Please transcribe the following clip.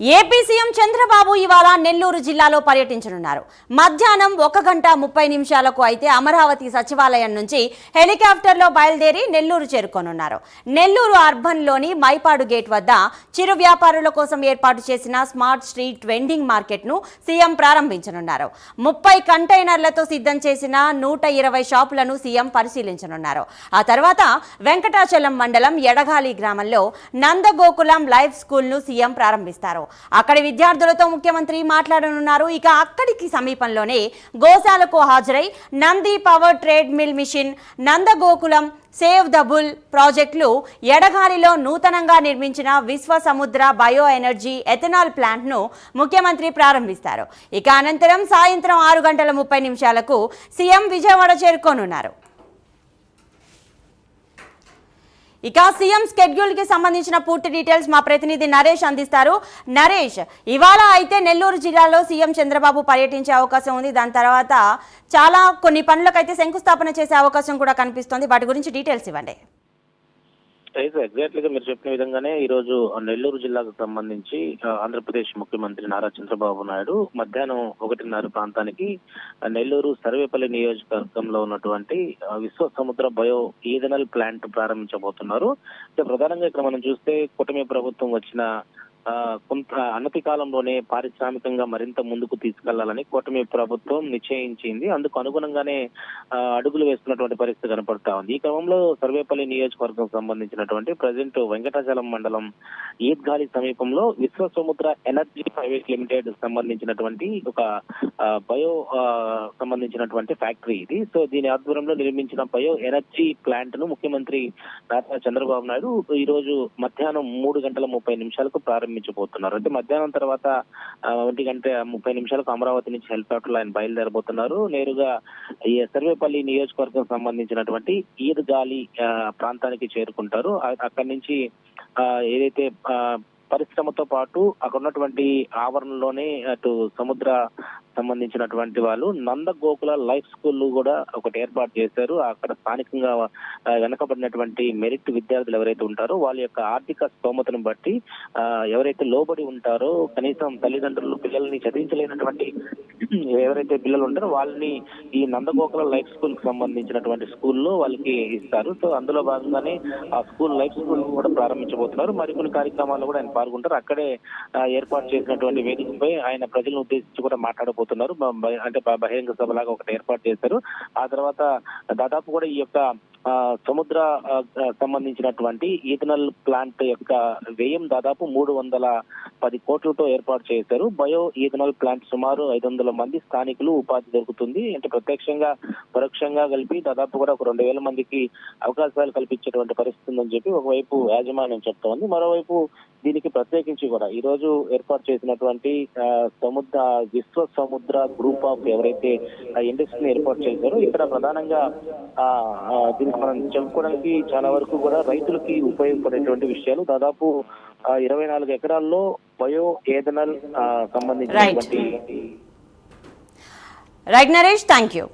AP CM Chandrababu ఇవాళ నెల్లూరు జిల్లాలో పర్యటించనున్నారు. మధ్యాహ్నం ఒక గంట ముప్పై నిమిషాలకు అయితే అమరావతి సచివాలయం నుంచి హెలికాప్టర్లో బయలుదేరి నెల్లూరు చేరుకోనున్నారు. నెల్లూరు అర్బన్లోని మైపాడు గేట్ వద్ద చిరు వ్యాపారుల కోసం ఏర్పాటు చేసిన స్మార్ట్ స్ట్రీట్ వెండింగ్ మార్కెట్ను సీఎం ప్రారంభించనున్నారు. ముప్పై కంటైనర్లతో సిద్ధం చేసిన నూట ఇరవై షాపులను సీఎం పరిశీలించనున్నారు. ఆ తర్వాత వెంకటాచలం మండలం ఎడగాలి గ్రామంలో నందగోకులం లైఫ్ స్కూల్ను సీఎం ప్రారంభిస్తారు. అక్కడి విద్యార్థులతో ముఖ్యమంత్రి మాట్లాడనున్నారు. ఇక అక్కడికి సమీపంలోనే గోశాలకు హాజరై Nandi power trade mill mission Nandagokulam save the bull ప్రాజెక్టులు ఎడగాలిలో నూతనంగా నిర్మించిన విశ్వ సముద్ర బయో ఎనర్జీ ఎథనాల్ ప్లాంట్ను ముఖ్యమంత్రి ప్రారంభిస్తారు. ఇక అనంతరం సాయంత్రం ఆరు గంటల ముప్పై నిమిషాలకు సీఎం విజయవాడ చేరుకోనున్నారు. ఇక సీఎం స్కెడ్యూల్కి సంబంధించిన పూర్తి డీటెయిల్స్ మా ప్రతినిధి నరేష్ అందిస్తారు. నరేష్ ఇవాళ అయితే నెల్లూరు జిల్లాలో సీఎం చంద్రబాబు పర్యటించే అవకాశం ఉంది. దాని తర్వాత చాలా కొన్ని పనులకైతే శంకుస్థాపన చేసే అవకాశం కూడా కనిపిస్తోంది. వాటి గురించి డీటెయిల్స్ ఇవ్వండి. అయితే ఎగ్జాక్ట్లీ గా మీరు చెప్పిన విధంగానే ఈ రోజు నెల్లూరు జిల్లాకు సంబంధించి ఆంధ్రప్రదేశ్ ముఖ్యమంత్రి నారా చంద్రబాబు నాయుడు మధ్యాహ్నం ఒకటిన్నర ప్రాంతానికి నెల్లూరు సర్వేపల్లి నియోజకవర్గంలో ఉన్నటువంటి విశ్వ సముద్ర బయో ఈథనల్ ప్లాంట్ ప్రారంభించబోతున్నారు. ప్రధానంగా ఇక్కడ మనం చూస్తే కూటమి ప్రభుత్వం వచ్చిన కొంత అనతి కాలంలోనే పారిశ్రామికంగా మరింత ముందుకు తీసుకెళ్ళాలని కూటమి ప్రభుత్వం నిశ్చయించింది. అందుకు అనుగుణంగానే అడుగులు వేస్తున్నటువంటి పరిస్థితి కనపడతా ఉంది. ఈ క్రమంలో సర్వేపల్లి నియోజకవర్గం సంబంధించినటువంటి ప్రజెంట్ వెంకటాచలం మండలం ఈద్గాలి సమీపంలో విశ్వ సముద్ర ఎనర్జీ ప్రైవేట్ లిమిటెడ్ సంబంధించినటువంటి ఒక బయో సంబంధించినటువంటి ఫ్యాక్టరీ ఇది. సో దీని ఆధ్వర్యంలో నిర్మించిన బయో ఎనర్జీ ప్లాంట్ను ముఖ్యమంత్రి నారా చంద్రబాబు నాయుడు ఈ రోజు మధ్యాహ్నం మూడు గంటల ముప్పై నిమిషాలకు ప్రారంభించబోతున్నారు. అంటే మధ్యాహ్నం తర్వాత ఆ, ఒంటి గంట ముప్పై నిమిషాలకు అమరావతి నుంచి హెలికాప్టర్లు ఆయన బయలుదేరబోతున్నారు. నేరుగా ఈ సర్వేపల్లి నియోజకవర్గం సంబంధించినటువంటి ఈద్గాలి ఆ, ప్రాంతానికి చేరుకుంటారు. అక్కడి నుంచి ఆ, ఏదైతే ఆ, పరిశ్రమతో పాటు అక్కడ ఉన్నటువంటి ఆవరణలోనే అటు సముద్ర సంబంధించినటువంటి వాళ్ళు నందగోకుల లైఫ్ స్కూల్ కూడా ఒకటి ఏర్పాటు చేశారు. అక్కడ స్థానికంగా వెనకబడినటువంటి మెరిట్ విద్యార్థులు ఎవరైతే ఉంటారో వాళ్ళ యొక్క ఆర్థిక స్తోమతను బట్టి ఎవరైతే లోబడి ఉంటారో కనీసం తల్లిదండ్రులు పిల్లల్ని చదివించలేనటువంటి ఎవరైతే పిల్లలు ఉంటారో వాళ్ళని ఈ నందగోకుల లైఫ్ స్కూల్కు సంబంధించినటువంటి స్కూల్లో వాళ్ళకి ఇస్తారు. సో అందులో భాగంగానే ఆ స్కూల్ లైఫ్ స్కూల్ కూడా ప్రారంభించబోతున్నారు. మరికొన్ని కార్యక్రమాలు కూడా ఆయన పాల్గొంటారు. అక్కడే ఏర్పాటు చేసినటువంటి వేదికపై ఆయన ప్రజలను ఉద్దేశించి కూడా మాట్లాడబోతున్నారు. అంటే బహిరంగ సభలాగా ఒకటి ఏర్పాటు చేశారు. ఆ తర్వాత దాదాపు కూడా ఈ యొక్క సముద్ర సంబంధించినటువంటి ఈథనల్ ప్లాంట్ యొక్క వ్యయం దాదాపు మూడు వందల పది కోట్లతో ఏర్పాటు చేశారు. బయో ఈథనల్ ప్లాంట్ సుమారు ఐదు వందల మంది స్థానికులు ఉపాధి దొరుకుతుంది. అంటే ప్రత్యక్షంగా పరోక్షంగా కలిపి దాదాపు కూడా ఒక రెండు వేల మందికి అవకాశాలు కల్పించేటువంటి పరిస్థితి ఉందని చెప్పి ఒకవైపు యాజమాన్యం చెప్తోంది. మరోవైపు దీనికి ప్రత్యేకించి కూడా ఈ రోజు ఏర్పాటు చేసినటువంటి సముద్ర విశ్వ సముద్ర గ్రూప్ ఆఫ్ ఎవరైతే ఆ ఇండస్ట్రీని ఏర్పాటు చేశారో ఇక్కడ ప్రధానంగా దీనికి మనం చెప్పుకోవడానికి చాలా వరకు కూడా రైతులకి ఉపయోగపడేటువంటి విషయాలు. దాదాపు ఇరవై నాలుగు ఎకరాల్లో బయో ఏథనల్ సంబంధించినటువంటి రైట్ నరేష్ థ్యాంక్ యూ